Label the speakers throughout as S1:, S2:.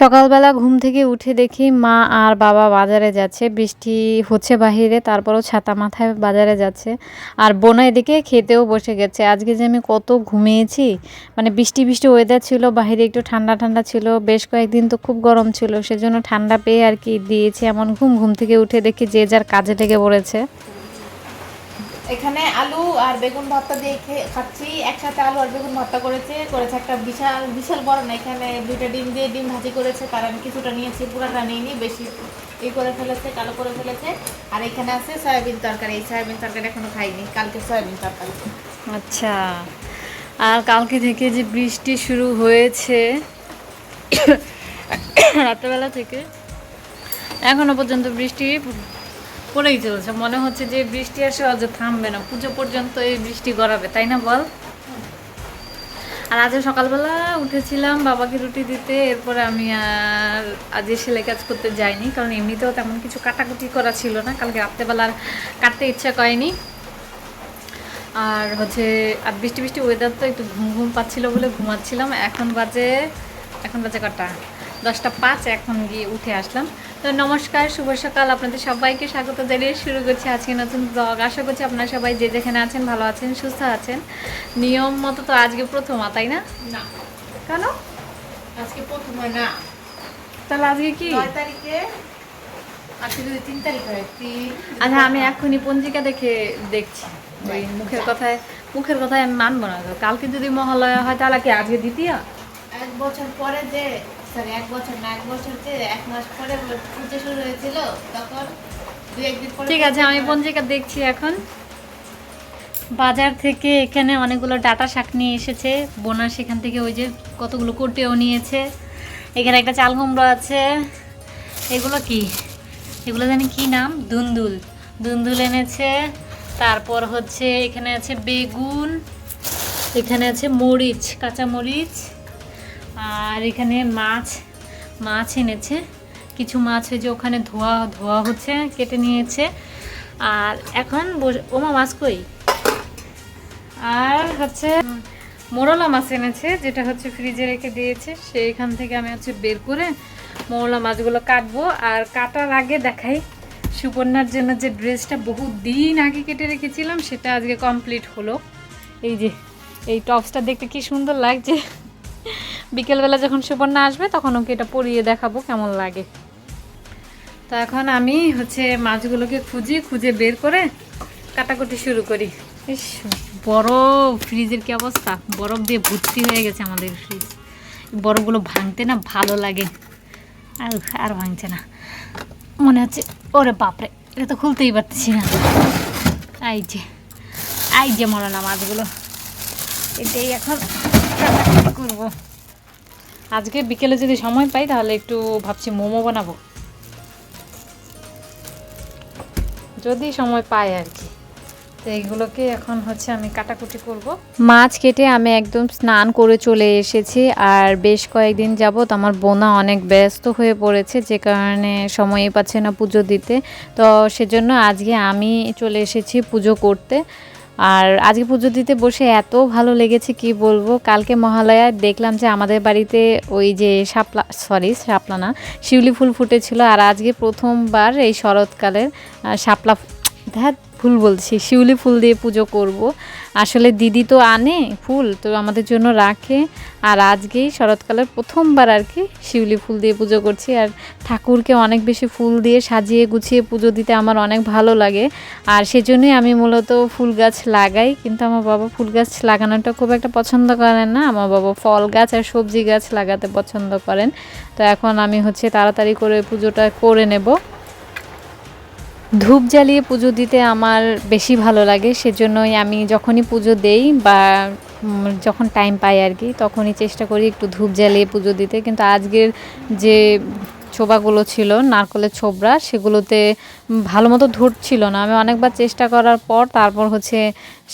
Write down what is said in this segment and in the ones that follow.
S1: সকালবেলা ঘুম থেকে উঠে দেখি মা আর বাবা বাজারে যাচ্ছে। বৃষ্টি হচ্ছে বাহিরে, তারপরও ছাতা মাথায় বাজারে যাচ্ছে। আর বোনা এদিকে খেতেও বসে গেছে। আজকে যে আমি কত ঘুমিয়েছি মানে বৃষ্টি বৃষ্টি ওয়েদার ছিল, বাহিরে একটু ঠান্ডা ঠান্ডা ছিল, বেশ কয়েকদিন তো খুব গরম ছিল, সেজন্য ঠান্ডা পেয়ে আর কি দিয়েছি এমন ঘুম। ঘুম থেকে উঠে দেখি যে যার কাজে লেগে পড়েছে।
S2: এখানে আলু আর বেগুন ভর্তা দিয়ে খাচ্ছি। একসাথে আলু আর বেগুন ভর্তা করেছে করেছে একটা বিশাল বিশাল বড় না, এখানে দুইটা ডিম দিয়ে ডিম ভাজি করেছে, তার আমি কিছুটা নিয়েছি, পুরাটা নিইনি, বেশি ই করে ফেলেছে, কালো করে ফেলেছে। আর এখানে আছে সয়াবিন তরকারি, এই সয়াবিন তরকারি এখনও খাইনি, কালকে সয়াবিন তরকারি।
S1: আচ্ছা আর কালকে থেকে যে বৃষ্টি শুরু হয়েছে, রাত্রেবেলা থেকে এখনও পর্যন্ত বৃষ্টি পড়েই চলছে। মনে হচ্ছে যে বৃষ্টি আসে অজ থামবে না। পুজো পর্যন্ত এই বৃষ্টি গড়াবে, তাই না বল? আর আজ সকালবেলা উঠেছিলাম বাবাকে রুটি দিতে, এরপরে আমি আর আজ সেলাই কাজ করতে যাইনি, কারণ এমনিতেও তেমন কিছু কাটাকুটি করা ছিল না। কালকে রাত্রেবেলা আর কাটতে ইচ্ছা করেনি। আর হচ্ছে, আর বৃষ্টি বৃষ্টি ওয়েদার তো একটু ঘুম ঘুম পাচ্ছিল বলে ঘুমাচ্ছিলাম। এখন বাজে এখন বাজে কটা? দশটা পাঁচ, এখন গিয়ে উঠে আসলাম। তো নমস্কার শুভ সকাল। আপনাদের সবাইকে স্বাগত জানিয়ে শুরু করছি আজকে নতুন ব্লগ আশা করছি আপনারা সবাই যে যেখানে আছেন ভালো আছেন সুস্থ আছেন। নিয়ম মতো তো আজকে প্রথম তাই না?
S2: না।
S1: কেন?
S2: আজকে প্রথমে না।
S1: তাহলে আজকে কি?
S2: নয় তারিখে
S1: আচ্ছা আমি এখনই পঞ্জিকা দেখে দেখছি। ওই মুখের কথায় মুখের কথায় আমি মানবো না। কালকে যদি মহালয়া হয় তাহলে কি আজকে দ্বিতীয়?
S2: এক বছর পরে যে সরি এক বছর না, এক বছর যে এক মাস পরে পুজো শুরু হয়েছিল, তখন
S1: ঠিক আছে, আমি পঞ্জিকা দেখছি এখন। বাজার থেকে এখানে অনেকগুলো ডাটা শাক নিয়ে এসেছে। বোনা সেখান থেকে ওই যে কতগুলো কোটেও নিয়েছে। এখানে একটা চাল কুমড়ো আছে। এগুলো কি? এগুলো জানি কি নাম? দুন্দুল। দুন্দুল এনেছে। তারপর হচ্ছে এখানে আছে বেগুন, এখানে আছে মরিচ কাঁচা মরিচ আর এখানে মাছ মাছ এনেছে। কিছু মাছ ওই যে ওখানে ধোয়া ধোয়া হচ্ছে, কেটে নিয়েছে। আর এখন ওমা মাছ কই? আর হচ্ছে মোরলা মাছ এনেছে, যেটা হচ্ছে ফ্রিজে রেখে দিয়েছে। সেইখান থেকে আমি হচ্ছে বের করে মোরলা মাছগুলো কাটবো। আর কাটার আগে দেখাই সুপর্ণার জন্য যে ড্রেসটা বহু দিন আগে কেটে রেখেছিলাম, সেটা আজকে কমপ্লিট হলো। এই যে, এই টপসটা দেখতে কি সুন্দর লাগছে। বিকেলবেলা যখন সুবর্ণা আসবে, তখন ওকে এটা পরিয়ে দেখাবো কেমন লাগে। তো এখন আমি হচ্ছে মাছগুলোকে খুঁজি, খুঁজে বের করে কাটাকুটি শুরু করি। ইস বরফ ফ্রিজের কি অবস্থা? বরফ দিয়ে ভর্তি হয়ে গেছে আমাদের ফ্রিজ। বরফগুলো ভাঙতে না ভালো লাগে। আর আর ভাঙছে না। মনে হচ্ছে, ওরে বাপরে, এটা তো খুলতেই পারতেছি না। এই যে এই যে মনে না মাছগুলো। এটাই এখন করব। আজকে বিকেলে যদি সময় পাই, তাহলে একটু ভাবছি মোমো বানাবো। যদি সময় পাই আর কি। তো এইগুলোকে এখন হচ্ছে আমি কাটাকুটি করব। মাছ কেটে আমি একদম স্নান করে চলে এসেছি, আর বেশ কয়েকদিন যাবত আমার বোনা অনেক ব্যস্ত হয়ে পড়েছে, যে কারণে সময়ই পাচ্ছে না পুজো দিতে। তো সেজন্য আজকে আমি চলে এসেছি পুজো করতে। আর আজকে পুজো দিতে বসে এত ভালো লেগেছে, কি বলব? কালকে মহালয়ায় দেখলাম যে আমাদের বাড়িতে ওই যে শাপলা সরি শাপলা না, শিউলি ফুল ফুটেছিল। আর আজকে প্রথমবার এই শরৎকালের শাপলা ধ্যাত ফুল বলছি, শিউলি ফুল দিয়ে পুজো করব। আসলে দিদি তো আনে ফুল, তো আমাদের জন্য রাখে। আর আজকেই শরৎকালের প্রথমবার আর কি শিউলি ফুল দিয়ে পুজো করছি। আর ঠাকুরকে অনেক বেশি ফুল দিয়ে সাজিয়ে গুছিয়ে পুজো দিতে আমার অনেক ভালো লাগে। আর সেজন্যই আমি মূলত ফুল গাছ লাগাই, কিন্তু আমার বাবা ফুল গাছ লাগানোটা খুব একটা পছন্দ করেন না। আমার বাবা ফল গাছ আর সবজি গাছ লাগাতে পছন্দ করেন। তো এখন আমি হচ্ছে তাড়াতাড়ি করে পুজোটা করে নেব। ধূপ জ্বালিয়ে পুজো দিতে আমার বেশি ভালো লাগে, সেজন্যই আমি যখনই পুজো দেই বা যখন টাইম পাই আর কি, তখনই চেষ্টা করি একটু ধূপ জ্বালিয়ে পুজো দিতে। কিন্তু আজকের যে ছোবাগুলো ছিল, নারকলের ছোবরা সেগুলোতে ভালো মতো ধরছিল না। আমি অনেকবার চেষ্টা করার পর তারপর হচ্ছে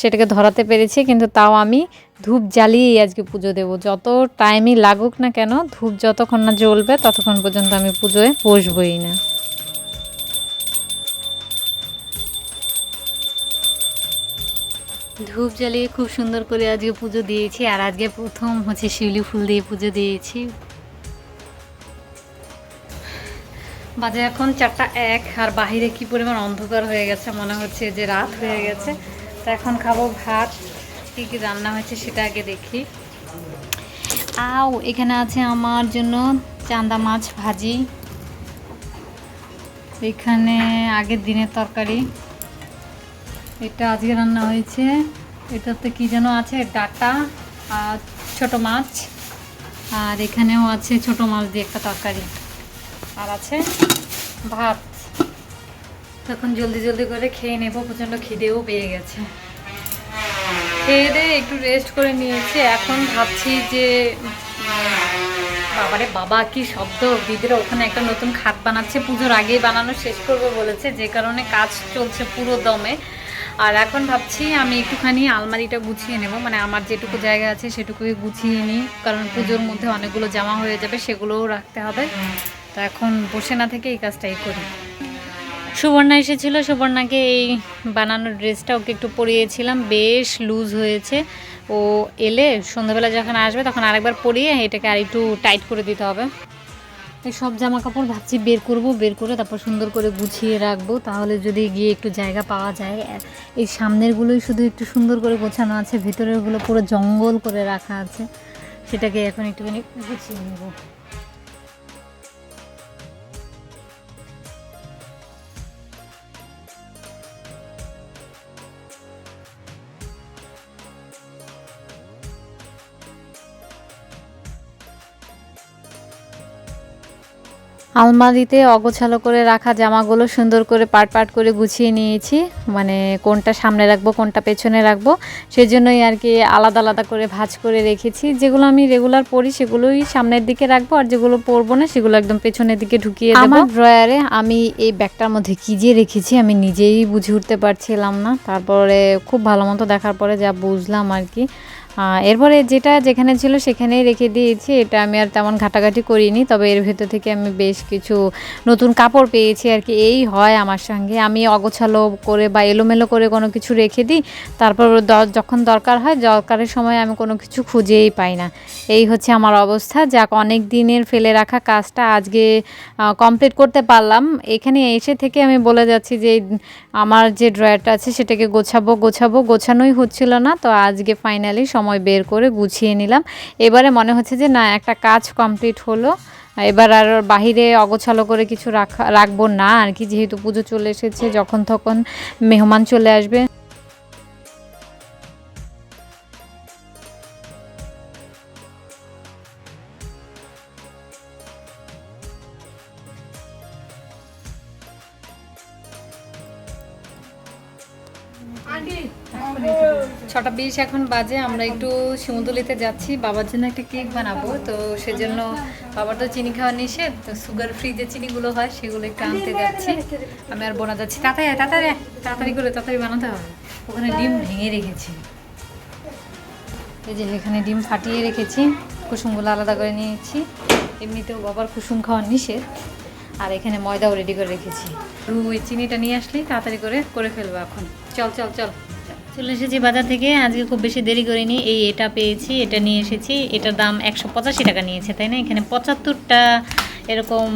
S1: সেটাকে ধরাতে পেরেছি, কিন্তু তাও আমি ধূপ জ্বালিয়েই আজকে পুজো দেব। যত টাইমই লাগুক না কেন, ধূপ যতক্ষণ না জ্বলবে, ততক্ষণ পর্যন্ত আমি পুজোয় বসবই না। ধূপ জ্বালিয়ে খুব সুন্দর করে আজকে পুজো দিয়েছি, আর আজকে প্রথম হচ্ছে শিউলি ফুল দিয়ে পুজো দিয়েছি। বাজে এখন চারটা এক, আর বাহিরে কি পরিমাণ অন্ধকার হয়ে গেছে, মনে হচ্ছে যে রাত হয়ে গেছে। তো এখন খাব ভাত, কী কী রান্না হয়েছে সেটা আগে দেখি। আও, এখানে আছে আমার জন্য চান্দা মাছ ভাজি। এখানে আগের দিনের তরকারি। এটা আজকে রান্না হয়েছে। এটাতে কি যেন আছে? ডাটা আর ছোট মাছ। আর এখানেও আছে ছোট মাছ দিয়ে একটা তরকারি। আর আছে ভাত। তখন জলদি জলদি করে খেয়ে নেব, প্রচণ্ড খিদেও পেয়ে গেছে। খেয়ে দিয়ে একটু রেস্ট করে নিয়েছি। এখন ভাবছি যে, বাবারে, বাবা কি শব্দ? দিদিরা ওখানে একটা নতুন খাট বানাচ্ছে। পুজোর আগেই বানানো শেষ করবে বলেছে। যে কারণে কাজ চলছে পুরো দমে। আর এখন ভাবছি আমি একটুখানি আলমারিটা গুছিয়ে নেব। মানে আমার যেটুকু জায়গা আছে সেটুকুই গুছিয়ে নিই। কারণ পুজোর মধ্যে অনেকগুলো জামা হয়ে যাবে সেগুলোও রাখতে হবে। তো এখন বসে না থেকে এই কাজটাই করি। সুবর্ণা এসেছিল। সুবর্ণাকে এই বানানোর ড্রেসটা ওকে একটু পরিয়েছিলাম। বেশ লুজ হয়েছে। ও এলে সন্ধ্যাবেলা যখন আসবে তখন আরেকবার পরিয়ে এটাকে আর একটু টাইট করে দিতে হবে। এই সব জামা কাপড় ভাবছি বের করব, বের করে তারপর সুন্দর করে গুছিয়ে রাখব। তাহলে যদি গিয়ে একটু জায়গা পাওয়া যায় এই সামনেরগুলোই শুধু একটু সুন্দর করে গোছানো আছে, ভেতরেরগুলো পুরো জঙ্গল করে রাখা আছে। সেটাকে এখন একটুখানি গুছিয়ে নেব। আলমারিতে অগোছালো করে রাখা জামাগুলো সুন্দর করে পাট পাট করে গুছিয়ে নিয়েছি। মানে কোনটা সামনে রাখব, কোনটা পেছনে রাখব, সেজন্যই আর কি আলাদা আলাদা করে ভাঁজ করে রেখেছি। যেগুলো আমি রেগুলার পরি সেগুলোই সামনের দিকে রাখব আর যেগুলো পরবো না সেগুলো একদম পেছনের দিকে ঢুকিয়ে দেবো। ড্রয়ারে আমি এই ব্যাগটার মধ্যে কী যে রেখেছি আমি নিজেই বুঝে উঠতে পারছিলাম না। তারপরে খুব ভালো মতো দেখার পরে যা বুঝলাম আর কি এরপরে যেটা যেখানে ছিল সেখানেই রেখে দিয়েছি। এটা আমি আর তেমন ঘাটাঘাটি করিনি, তবে এর ভেতর থেকে আমি বেশ কিছু নতুন কাপড় পেয়েছি আর কি। এই হয় আমার সঙ্গে। আমি অগোছালো করে বা এলোমেলো করে কোনো কিছু রেখে দিই, তারপর যখন দরকার হয়, দরকারের সময় আমি কোনো কিছু খুঁজেই পাই না। এই হচ্ছে আমার অবস্থা। যাক, অনেক দিনের ফেলে রাখা কাজটা আজকে কমপ্লিট করতে পারলাম। এখানে এসে থেকে আমি বলে যাচ্ছি যে, আমার যে ড্রয়ারটা আছে সেটাকে গোছাবো গোছাবো। গোছানোই হচ্ছিল না, তো আজকে ফাইনালি সময় বের করে গুছিয়ে নিলাম। এবারে মনে হচ্ছে যে না, একটা কাজ কমপ্লিট হলো। এবার আর বাহিরে অগোছালো করে কিছু রাখা, রাখব না আর কি। যেহেতু পুজো চলে এসেছে, যখন তখন মেহমান চলে আসবে। বিশ এখন বাজে, আমরা একটু শিমুদুলিতে যাচ্ছি। বাবার জন্য একটা কেক বানাবো, তো সেজন্য বাবার তো চিনি খাওয়া নিষেধ, তো সুগার ফ্রি যে চিনিগুলো হয় সেগুলো একটু আনতে যাচ্ছি। আমি আর বোনা যাচ্ছি। তাড়াতাড়ি তাড়াতাড়ি তাড়াতাড়ি করে তাড়াতাড়ি বানাতে হবে। ওখানে ডিম ভেঙে রেখেছি। এই যে এখানে ডিম ফাটিয়ে রেখেছি, কুসুমগুলো আলাদা করে নিয়েছি। এমনিতেও বাবার কুসুম খাওয়া নিষেধ, আর এখানে ময়দাও রেডি করে রেখেছি। ওই চিনিটা নিয়ে আসলেই তাড়াতাড়ি করে করে ফেলব এখন। চল চল চল। চলে এসেছি বাজার থেকে। আজকে খুব বেশি দেরি করিনি, এই এটা পেয়েছি, এটা নিয়ে এসেছি। এটার দাম একশো পঁচাশি টাকা নিয়েছে, তাই না? এখানে পঁচাত্তরটা এরকম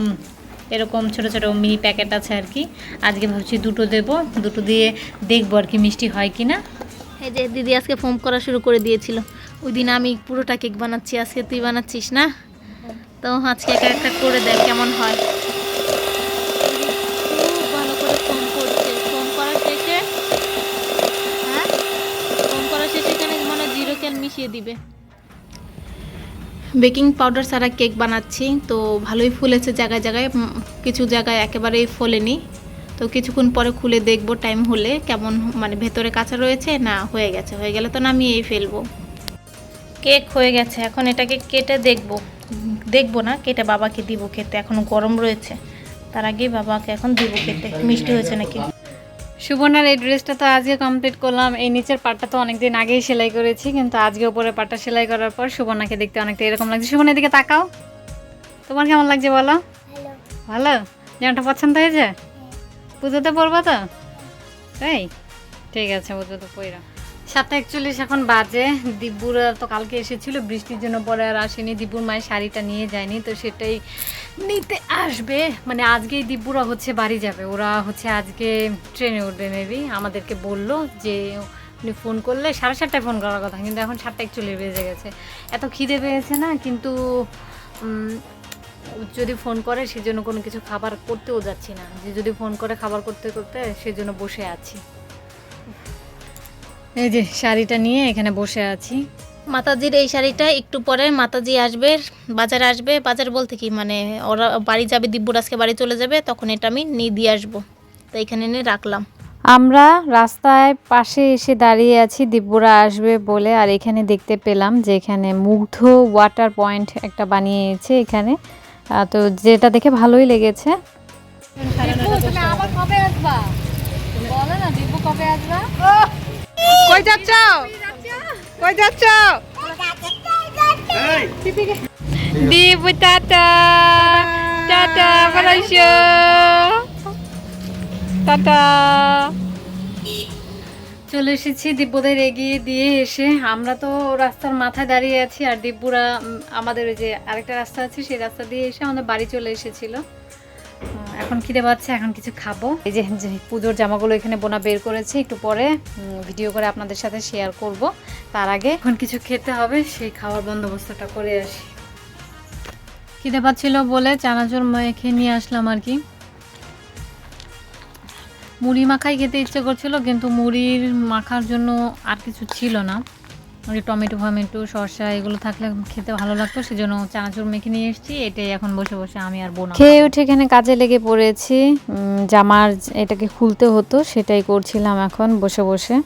S1: এরকম ছোট ছোট মিনি প্যাকেট আছে আর কি। আজকে ভাবছি দুটো দেব, দুটো দিয়ে দেখব আর কি মিষ্টি হয় কি না
S2: এই যে দিদি আজকে ফোন করা শুরু করে দিয়েছিল। ওই দিন আমি পুরোটা কেক বানাচ্ছি, আজকে তুই বানাচ্ছিস না? তো আজকে একা একটা করে দেখ কেমন হয় খুব ভালো করে ফোন করছে ফোন করার শেষে হ্যাঁ ফোন করার শেষে এখানে মানে মিশিয়ে দিবে। বেকিং পাউডার ছাড়া কেক বানাচ্ছি, তো ভালোই ফুলেছে জায়গায় জায়গায়। কিছু জায়গায় একেবারেই ফোলেনি। তো কিছুক্ষণ পরে খুলে দেখব টাইম হলে কেমন মানে ভেতরে কাঁচা রয়েছে না হয়ে গেছে। হয়ে গেলে তো নামিয়েই ফেলব। কেক হয়ে গেছে, এখন এটাকে কেটে দেখব। দেখব না, কেটে বাবাকে দিব খেতে, এখনও গরম রয়েছে। তার আগেই বাবাকে এখন দিব খেতে। মিষ্টি হয়েছে নাকি?
S1: সুবর্ণার এই ড্রেসটা তো আজকে কমপ্লিট করলাম। এই নিচের পাটটা তো অনেকদিন আগেই সেলাই করেছি কিন্তু আজকে ওপরের পাটটা সেলাই করার পর সুবর্ণাকে দেখতে অনেকটা এরকম লাগছে। সুবর্ণার দিকে তাকাও। তোমার কেমন লাগছে বলো? ভালো। জামাটা পছন্দ হয়েছে? পুজোতে পরবো তো? তাই ঠিক আছে পুজোতে পইরা। সাতটা একচল্লিশ এখন বাজে। দিব্যুরা তো কালকে এসেছিল, বৃষ্টির জন্য পরে আর আসেনি। দিব্যুর মায়ের শাড়িটা নিয়ে যায়নি, তো সেটাই নিতে আসবে। মানে আজকেই দিব্যুরা হচ্ছে বাড়ি যাবে। ওরা হচ্ছে আজকে ট্রেনে উঠবে মেবি আমাদেরকে বলল যে, উনি ফোন করলে সাড়ে সাতটায় ফোন করার কথা, কিন্তু এখন সাতটা একচল্লিশ বেজে গেছে। এত খিদে পেয়েছে না, কিন্তু যদি ফোন করে সেজন্য কোনো কিছু খাবার করতেও যাচ্ছি না। যে যদি ফোন করে খাবার করতে করতে সেজন্য বসে আছি। এই যে শাড়িটা নিয়ে এখানে বসে আছি।
S2: মাতাজির এই শাড়িটা একটু পরে মাতাজি আসবে বাজারে আসবে। বাজার বলতে কি মানে ওরা বাড়ি যাবে দিব্যুর আজকে বাড়ি চলে যাবে তখন এটা আমি নিয়ে দিয়ে আসব। তো এখানে এনে রাখলাম।
S1: আমরা রাস্তায় পাশে এসে দাঁড়িয়ে আছি দিব্যরা আসবে বলে। আর এখানে দেখতে পেলাম যে এখানে মুগ্ধ ওয়াটার পয়েন্ট একটা বানিয়েছে এখানে। তো যেটা দেখে ভালোই লেগেছে। আবার কবে আসবা? বলো না দিব্য কবে আসবা?
S3: কই যাচ্ছ? কই যাচ্ছ?
S1: Tata tata tata. চলে এসেছি দিব্যদের এগিয়ে দিয়ে এসে। আমরা তো রাস্তার মাথায় দাঁড়িয়ে আছি আর দিব্যরা আমাদের ওই যে আরেকটা রাস্তা আছে সেই রাস্তা দিয়ে এসে আমাদের বাড়ি চলে এসেছিল। এখন খিদে পাচ্ছে, এখন কিছু খাব। এই যে পুজোর জামাগুলো এখানে বোনা বের করেছে, একটু পরে ভিডিও করে আপনাদের সাথে শেয়ার করব। তার আগে এখন কিছু খেতে হবে, সেই খাওয়ার বন্দোবস্তটা করে আসি। খিদে পাচ্ছিল বলে চানাচুর মেখে নিয়ে আসলাম আর কি। মুড়ি মাখাই খেতে ইচ্ছে করছিল, কিন্তু মুড়ির মাখার জন্য আর কিছু ছিল না। ওই টমেটো ফমেটো শসা এগুলো থাকলে খেতে ভালো লাগতো সেজন্য চানাচুর মেখে নিয়ে এসেছি এটাই এখন বসে বসে আমি আর বোনা খেয়ে উঠে এখানে কাজে লেগে পড়েছি জামার এটাকে খুলতে হতো সেটাই করছিলাম এখন বসে বসে।